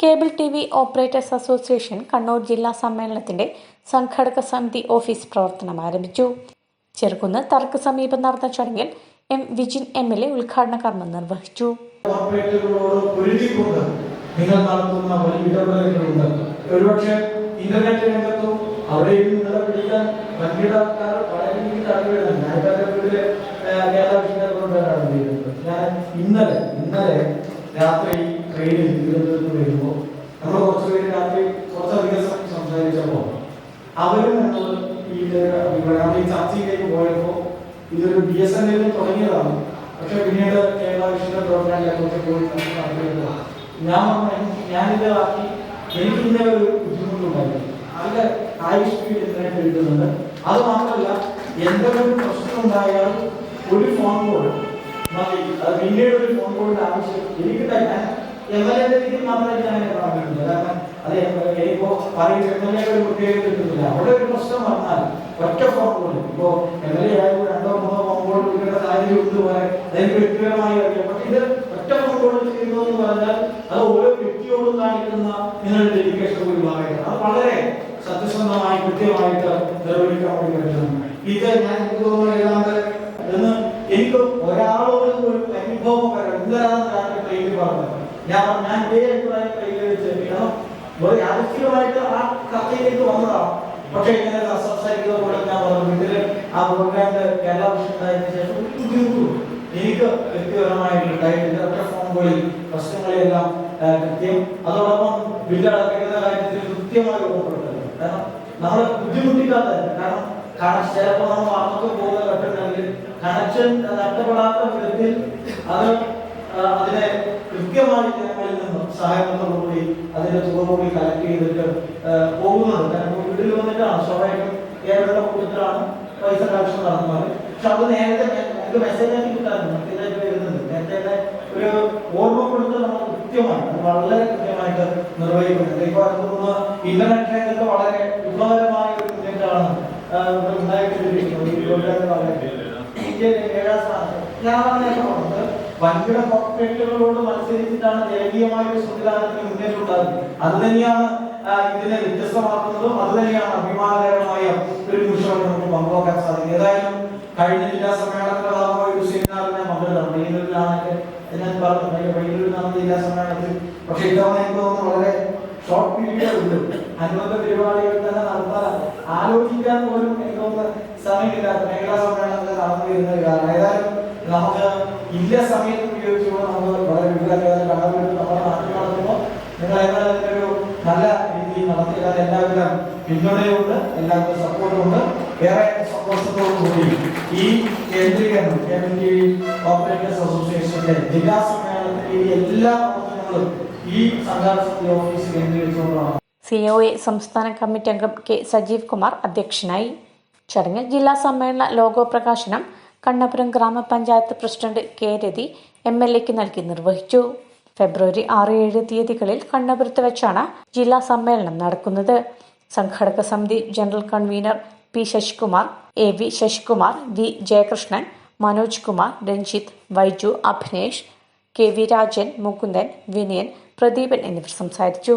Cable T V operators association Kannur ജില്ലാ സമ്മേളനത്തിന്റെ സംഘാടക സമിതി ഓഫീസ് പ്രവർത്തനം ആരംഭിച്ചു. ചെറുകുന്ന് തർക്ക് സമീപം നടന്ന ചടങ്ങിൽ M Vijin M L A ഉദ്ഘാടന കർമ്മം നിർവഹിച്ചു. ഞാൻ ഇന്നലെ ഇന്നലെ രാത്രി ട്രെയിനിൽ ദുരന്തത്തിൽ വരുമ്പോൾ നമ്മൾ കുറച്ച് പേര് രാത്രി കുറച്ചധികം സംസാരിച്ചപ്പോൾ അവരും നമ്മൾ ഈ ഈ ചർച്ചയിലേക്ക് പോയപ്പോൾ ഇതൊരു ബി എസ് എൻ എല്ലിൽ തുടങ്ങിയതാണ്. പക്ഷെ പിന്നീട് കേരള വിഷയ പ്രോഗ്രാമിനെ കുറിച്ച് പോയി ഞാൻ ഞാനിത് ആക്കി എനിക്ക് ഇന്ന ഒരു ബുദ്ധിമുട്ടുണ്ടായിരുന്നു. ഹൈ സ്പീഡ് ഇന്റർനെറ്റ് കിട്ടുന്നുണ്ട്. അത് മാത്രമല്ല എന്തെങ്കിലും പ്രശ്നം ഉണ്ടായാൽ ഒരു ഫോൺ കോൾ മതി. അത് പിന്നീട് ഒരു ഫോൺ കോളിന്റെ ആവശ്യം. എനിക്ക് തന്നെ എം എൽ മാത്രമേ ഞാൻ അങ്ങനെ പറഞ്ഞിട്ടുണ്ട് കാരണം അത് എനിക്കിപ്പോ പറയുന്ന എം ഒരു പ്രശ്നം വന്നാൽ ഒറ്റ ഫോൺ ഇപ്പോ എം എൽ എ ആയപ്പോൾ രണ്ടോ മൂന്നോ ഫോൺ കോൾ ഇത് ഒറ്റ ഫോൺ ചെയ്യുന്നു എന്ന് പറഞ്ഞാൽ അത് ഓരോ വ്യക്തിയോടും കാണിക്കുന്ന നിങ്ങളുടെ ഡെഡിക്കേഷൻ ഒരു ഭാഗമാണ് അത് വളരെ സത്യസന്ധമായി കൃത്യമായിട്ട് നിർവഹിക്കാൻ വേണ്ടി പറ്റുന്നു ഞാൻ എനിക്ക് തോന്നുന്നു ഏതാണ്ട് എന്ന് എനിക്ക് ഒരാളോട് ഒരു അനുഭവം വരാം ഞാൻ ട്രെയിനിൽ ഞാൻ ഞാൻ ഇതേ അഭിപ്രായം കാരണം ഒരു യാദൃശ്ചികമായിട്ട് ആ കഥയിലേക്ക് വന്നതാണ്. പക്ഷെ ഇങ്ങനെ സംസാരിക്കുന്ന പോലെ ഞാൻ പറഞ്ഞു വീട്ടിൽ ആ പ്രോഗ്രാമിന്റെ കേരള ഉണ്ടായതിനു ശേഷം എനിക്ക് വ്യക്തിപരമായിട്ടുണ്ടായിട്ടില്ല ഒറ്റ ഫോൺ പോയി പ്രശ്നങ്ങളെല്ലാം കൃത്യം. അതോടൊപ്പം ബില്ലടക്കുന്ന കാര്യത്തിൽ കൃത്യമായി ഓർമ്മപ്പെടുത്തുന്നത് കാരണം നമ്മളെ ബുദ്ധിമുട്ടിക്കാത്ത കാരണം ചിലപ്പോൾ നമ്മൾ വാർത്തക്ക് പോകുന്ന ഘട്ടങ്ങളിൽ കണക്ഷൻ നഷ്ടപ്പെടാത്ത വിധത്തിൽ അത് അതിനെ കൃത്യമായി ജനങ്ങളിൽ നിന്നും സഹായത്തോടുകൂടി അതിന്റെ തുക കൂടി കളക്ട് ചെയ്തിട്ട് പോകുന്നത് കാരണം വീട്ടിൽ വന്നിട്ടാണ് സ്വാഭാവികം കേരളത്തിന്റെ കൂട്ടത്തിലാണ് പൈസ കളക്ഷൻ നടന്നത്. പക്ഷെ അത് നേരത്തെ എനിക്ക് മെസ്സേജ് ആക്കി കിട്ടാറുണ്ട് വരുന്നുണ്ട് നേരത്തെ ഒരു ഓർമ്മപ്പെടുത്തൽ നമ്മൾ കൃത്യമായി വളരെ കൃത്യമായിട്ട് നിർവഹിക്കുന്നുണ്ട് ഇപ്പൊ തോന്നുന്നു ഇന്റർനെറ്റ് രംഗത്ത് വളരെ വിപ്ലവകരമായ ഒരു മുന്നേറ്റമാണ്. ഇന്ത്യയിലെ ഏഴാം സ്ഥാനത്ത്. ഞാൻ വൻകിട കോർപ്പറേറ്റുകളോട് മത്സരിച്ചിട്ടാണ് ജനകീയമായ ഒരു സംവിധാനത്തിന് മുന്നേറ്റം ഉണ്ടാകുന്നത് അത് തന്നെയാണ് ഇതിനെ വ്യത്യസ്തമാക്കുന്നതും അത് തന്നെയാണ് അഭിമാനകരമായ ഒരു നിമിഷം നമുക്ക് പങ്കുവെക്കാൻ സാധിക്കും ഏതായാലും കഴിഞ്ഞ ജില്ലാ സമ്മേളനത്തിന്റെ ഭാഗമായി ഒരു സെമിനാറിനെ മകളിലാണ് പയ്യന്നൂരിലാണെങ്കിൽ ഞാൻ പറഞ്ഞു നടന്ന ജില്ലാ സമ്മേളനത്തിൽ പക്ഷെ ഇത്തവണ എനിക്ക് തോന്നുന്നു വളരെ ഷോർട്ട് പീരീഡ് ഉണ്ട്. അനുബന്ധ പരിപാടികൾ തന്നെ നടത്താൻ ആലോചിക്കാൻ പോലും എനിക്ക് തോന്നുന്നു സമയമില്ലാത്ത മേഖലാ സമ്മേളനത്തിൽ നടന്നു വരുന്ന കാരണം ഏതായാലും നമുക്ക് ഇല്ല സമയത്ത് ഉപയോഗിച്ചുകൊണ്ട് നമുക്ക് വളരെ വിപുലമായ വേണ്ടി നമ്മുടെ നാട്ടിൽ നിങ്ങൾ നല്ല രീതിയിൽ നടത്തിയാൽ എല്ലാവിധ പിന്തുണയുണ്ട് എല്ലാവിധ സപ്പോർട്ടുണ്ട് ഏറെ സന്തോഷത്തോടു കൂടി ഈ കേന്ദ്രീകരണം ഓപ്പറേറ്റേഴ്സ് അസോസിയേഷന്റെ ജില്ലാ സമ്മേളനത്തിന്റെ ഈ എല്ലാ പ്രവർത്തനങ്ങളും ഈ സംഘാടന ഓഫീസ് കേന്ദ്രീകരിച്ചുകൊണ്ടാണ്. സി ഒ എ സംസ്ഥാന കമ്മിറ്റി അംഗം കെ സജീവ് കുമാർ അധ്യക്ഷനായി. ചടങ്ങിൽ ജില്ലാ സമ്മേളന ലോഗോ പ്രകാശനം കണ്ണപുരം ഗ്രാമപഞ്ചായത്ത് president K Rathi M L എക്ക് നൽകി നിർവഹിച്ചു. ഫെബ്രുവരി ആറ് ഏഴ് തീയതികളിൽ കണ്ണപുരത്ത് വെച്ചാണ് ജില്ലാ സമ്മേളനം നടക്കുന്നത്. സംഘാടക സമിതി general convener P Sasikumar A V Sasikumar V Jayakrishnan Manoj Kumar Ranjith Vaiju Abhinesh K V Rajan Mukundan Vinayan Pradeepan എന്നിവർ സംസാരിച്ചു.